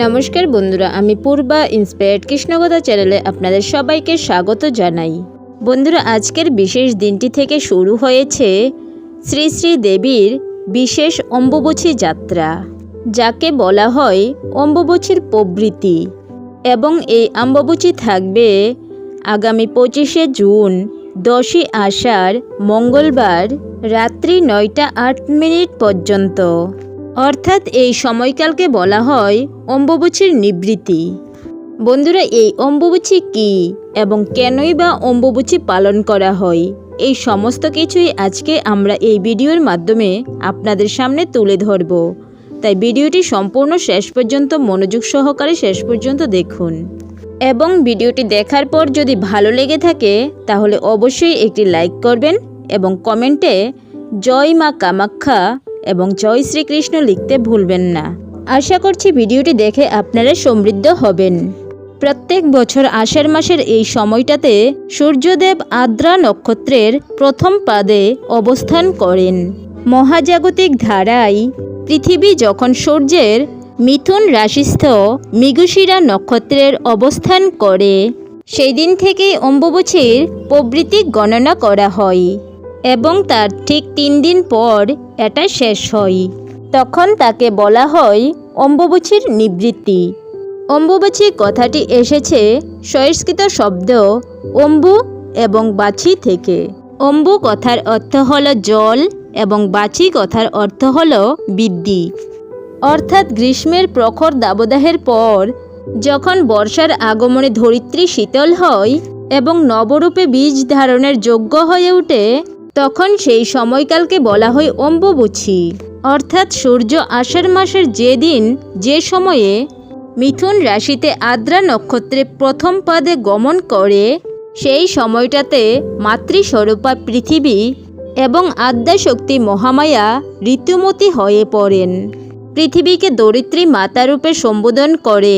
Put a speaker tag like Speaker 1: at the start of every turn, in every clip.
Speaker 1: নমস্কার বন্ধুরা, আমি পূর্বা ইন্সপায়ার্ড কৃষ্ণকথা চ্যানেলে আপনাদের সবাইকে স্বাগত জানাই। বন্ধুরা, আজকের বিশেষ দিনটি থেকে শুরু হয়েছে শ্রী শ্রী দেবীর বিশেষ অম্বুবচী যাত্রা, যাকে বলা হয় অম্বুবচীর প্রবৃত্তি এবং এই অম্বুবচী থাকবে আগামী পঁচিশে জুন, দশই আষাঢ়, মঙ্গলবার রাত্রি নয়টা আট মিনিট পর্যন্ত। অর্থাৎ এই সময়কালকে বলা হয় অম্বুবচীর নিবৃত্তি। বন্ধুরা, এই অম্বুবচী কি এবং কেনই বা অম্বুবচী পালন করা হয়, এই সমস্ত কিছুই আজকে আমরা এই ভিডিওর মাধ্যমে আপনাদের সামনে তুলে ধরব। তাই ভিডিওটি সম্পূর্ণ শেষ পর্যন্ত মনোযোগ সহকারে শেষ পর্যন্ত দেখুন। এবং ভিডিওটি দেখার পর যদি ভালো লেগে থাকে, তাহলে অবশ্যই একটি লাইক করবেন এবং কমেন্টে জয় মা কামাখ্যা এবং জয় শ্রীকৃষ্ণ লিখতে ভুলবেন না। আশা করছি ভিডিওটি দেখে আপনারা সমৃদ্ধ হবেন। প্রত্যেক বছর আষাঢ় মাসের এই সময়টাতে সূর্যদেব আদ্রা নক্ষত্রের প্রথম পাদে অবস্থান করেন। মহাজাগতিক ধারায় পৃথিবী যখন সূর্যের মিথুন রাশিস্থ মৃগশিরা নক্ষত্রের অবস্থান করে সেই দিন থেকেই অম্বুবচীর প্রবৃত্তি গণনা করা হয় এবং তার ঠিক তিন দিন পর এটা শেষ হয়। তখন তাকে বলা হয় অম্বুবচীর নিবৃত্তি। অম্বুবাচী কথাটি এসেছে সংস্কৃত শব্দ অম্বু এবং বাছি থেকে। অম্বু কথার অর্থ হল জল এবং বাছি কথার অর্থ হল বৃদ্ধি অর্থাৎ গ্রীষ্মের প্রখর দাবদাহের পর যখন বর্ষার আগমনে ধরিত্রী শীতল হয় এবং নবরূপে বীজ ধারণের যোগ্য হয়ে ওঠে তখন সেই সময়কালকে বলা হয় অম্বুবুছি অর্থাৎ সূর্য আষাঢ় মাসের যে দিন, যে সময়ে মিথুন রাশিতে আদ্রা নক্ষত্রে প্রথম পদে গমন করে, সেই সময়টাতে মাতৃস্বরূপা পৃথিবী এবং আদ্যাশক্তি মহামায়া ঋতুমতী হয়ে পড়েন। পৃথিবীকে দরিদ্রী মাতারূপে সম্বোধন করে,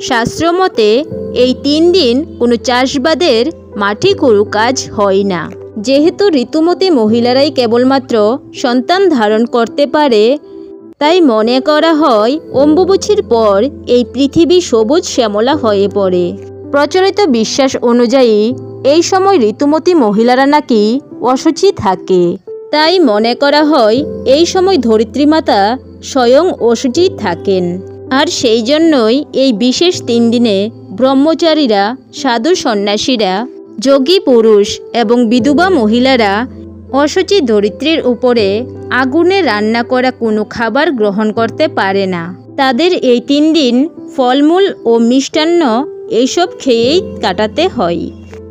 Speaker 1: শাস্ত্রমতে এই তিন দিন কোনো চাষবাদের মাটি কোনো কাজ হয় না। যেহেতু ঋতুমতী মহিলারাই কেবলমাত্র সন্তান ধারণ করতে পারে, তাই মনে করা হয় অম্বুবুছির পর এই পৃথিবী সবুজ শ্যামলা হয়ে পড়ে। প্রচলিত বিশ্বাস অনুযায়ী এই সময় ঋতুমতী মহিলারা নাকি অসুচি থাকে। তাই মনে করা হয় এই সময় ধরিত্রীমাতা স্বয়ং অসুচি থাকেন। আর সেই জন্যই এই বিশেষ তিন দিনে ব্রহ্মচারীরা, সাধু সন্ন্যাসীরা যোগী পুরুষ এবং বিধবা মহিলারা অসুচি ধরিত্রীর উপরে আগুনে রান্না করা কোনো খাবার গ্রহণ করতে পারে না। তাদের এই তিন দিন ফলমূল ও মিষ্টান্ন এইসব খেয়েই কাটাতে হয়।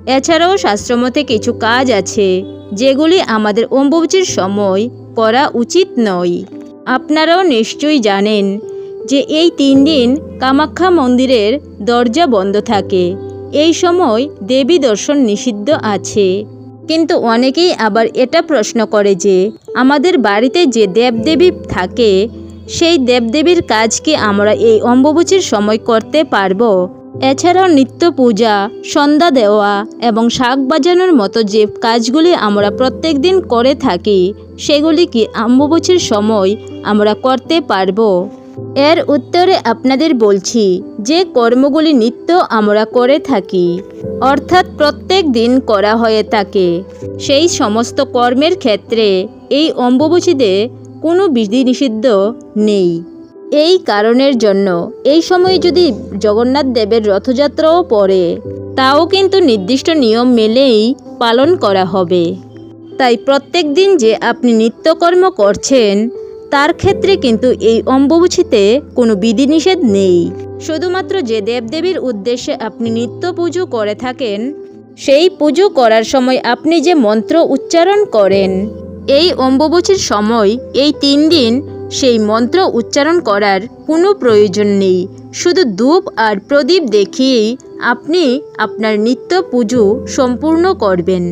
Speaker 1: এছাড়াও শাস্ত্রমতে কিছু কাজ আছে, যেগুলি আমাদের অম্বুবচির সময় করা উচিত নয়। আপনারাও নিশ্চয়ই জানেন যে এই তিন দিন কামাখ্যা মন্দিরের দরজা বন্ধ থাকে। এই সময় দেবী দর্শন নিষিদ্ধ আছে। কিন্তু অনেকেই আবার এটা প্রশ্ন করে যে, আমাদের বাড়িতে যে দেবদেবী থাকে, সেই দেবদেবীর কাজ কি আমরা এই অম্বুবচীর সময় করতে পারব? এছাড়াও নিত্য পূজা, সন্ধ্যা দেওয়া এবং শাক বাজানোর মতো যে কাজগুলি আমরা প্রত্যেক দিন করে থাকি, সেগুলি কি অম্বুবচীর সময় আমরা করতে পারব? এর উত্তরে আপনাদের বলছি যে কর্মগুলি নিত্য আমরা করে থাকি। অর্থাৎ প্রত্যেক দিন করা হয়ে থাকে সেই সমস্ত কর্মের ক্ষেত্রে এই অম্বুবচীতে কোনো বিধিনিষিদ্ধ নেই। এই কারণের জন্য এই সময়ে যদি জগন্নাথ দেবের রথযাত্রাও পড়ে, তাও কিন্তু নির্দিষ্ট নিয়ম মেলেই পালন করা হবে। তাই প্রত্যেক দিন যে আপনি নিত্যকর্ম করছেন তার ক্ষেত্রে কিন্তু এই অম্বুবুছিতে কোনো বিধিনিষেধ নেই। শুধুমাত্র যে দেবদেবীর উদ্দেশ্যে আপনি নিত্য পুজো করে থাকেন, সেই পুজো করার সময় আপনি যে মন্ত্র উচ্চারণ করেন, এই অম্বুবুচির সময়, এই তিন দিন সেই মন্ত্র উচ্চারণ করার কোনো প্রয়োজন নেই। শুধু ধূপ আর প্রদীপ দেখিয়েই আপনি আপনার নিত্য পুজো সম্পূর্ণ করবেন।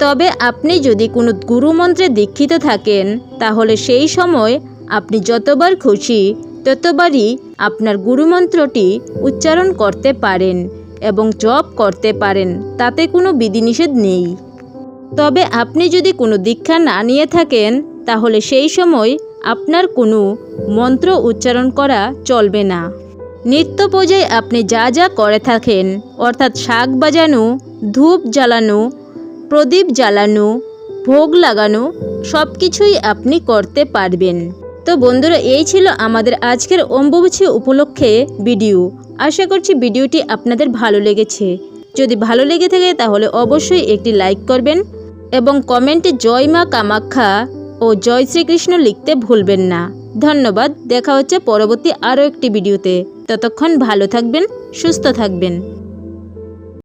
Speaker 1: তবে আপনি যদি কোনো গুরুমন্ত্রে দীক্ষিত থাকেন, তাহলে সেই সময় আপনি যতবার খুশি ততবারই আপনার গুরুমন্ত্রটি উচ্চারণ করতে পারেন এবং জপ করতে পারেন, তাতে কোনো বিধিনিষেধ নেই। তবে আপনি যদি কোনো দীক্ষা না নিয়ে থাকেন, তাহলে সেই সময় আপনার কোনো মন্ত্র উচ্চারণ করা চলবে না। নিত্য পূজায় আপনি যা যা করে থাকেন, অর্থাৎ শাক বাজানো, ধূপ জ্বালানো প্রদীপ জ্বালানো, ভোগ লাগানো সব কিছুই আপনি করতে পারবেন। তো বন্ধুরা, এই ছিল আমাদের আজকের অম্বুবাচী উপলক্ষে ভিডিও। আশা করছি ভিডিওটি আপনাদের ভালো লেগেছে। যদি ভালো লেগে থাকে, তাহলে অবশ্যই একটি লাইক করবেন এবং কমেন্টে জয় মা কামাখ্যা ও জয় শ্রীকৃষ্ণ লিখতে ভুলবেন না। ধন্যবাদ, দেখা হচ্ছে পরবর্তী আরও একটি ভিডিওতে। ততক্ষণ ভালো থাকবেন, সুস্থ থাকবেন।